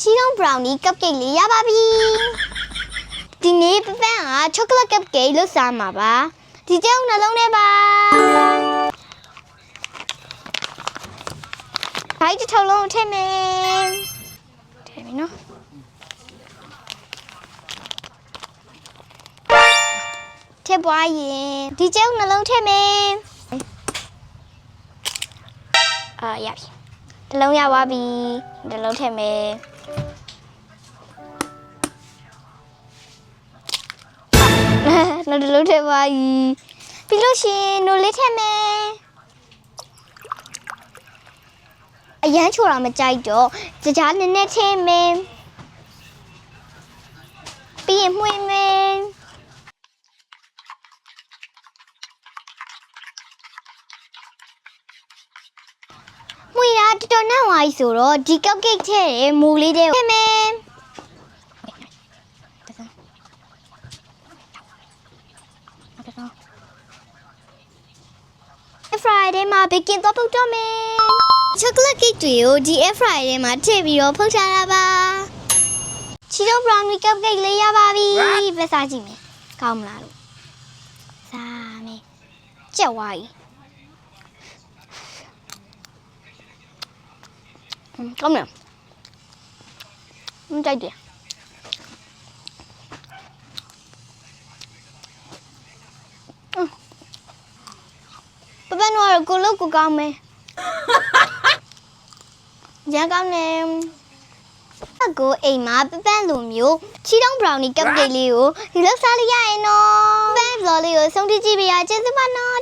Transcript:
ချီတုံးဘရောင်နီကပ်ကိတ်လေးရပါပြီဒီနေ့ပပန်းကချောကလက်ကပ်ကိတ်လို့စားမှာပါဒီကြောင်နှလုံးထဲပါဘိုက်တစ်ထုပ်လုံးထည့်မယ်ထည့်ပြီနော်ထည့်ပွားရင်ဒီကြောင်နှလုံးထည့်မယ်အာရပြီတစ်လုံးရပါပြီတစ်လုံးထည့်မယ် နောက်တစ်လုံးထည့်ပါ E ပြီးလို့ရှရင်နိုလေးထည့်မယ်အရန်ချိုတာမကြိုက်တော့ကြကြားနည်းနည်းထည့်မယ်ပြီးရင်မှွေမယ်မှွေတာတော်တော်နှံ့သွားပြီဆိုတော့ဒီကောက်ကိတ်ထည့်တယ်မူလေးတဲ့ထည့်မ ယ် Air fryer ထဲမှာ baking သွားပုတ်တော့မယ်။ chocolate cake တွေကိုဒီ air fryer ထဲမှာထည့်ပြီးတော့ဖုတ်ထားတာပါ။ Cheeto brownie cupcake လေးရပါပြီ။ပဲစားကြည့်မယ်။ကောင်းမလားလို့။စားမယ်။ကြက်ဝါးကြီး။ဟွန်းကောင်းတယ်။ဟင်းကြိုက်တယ်။ ပပနော်ရကိုလုတ်ကိုကောင်းမယ်။ရန်ကောင်းတယ်။အကိုအိမ်မှာပပန်းလိုမျိုးချီတုံးဘရောင်နီကပ်ကိတ်လေးကိုဒီလောက်စားလိုက်ရရင်နော်ပပန်းဗလော်လေးကိုဆုံးထိကြည့်ပြရကျေးဇူးပါနော်တတား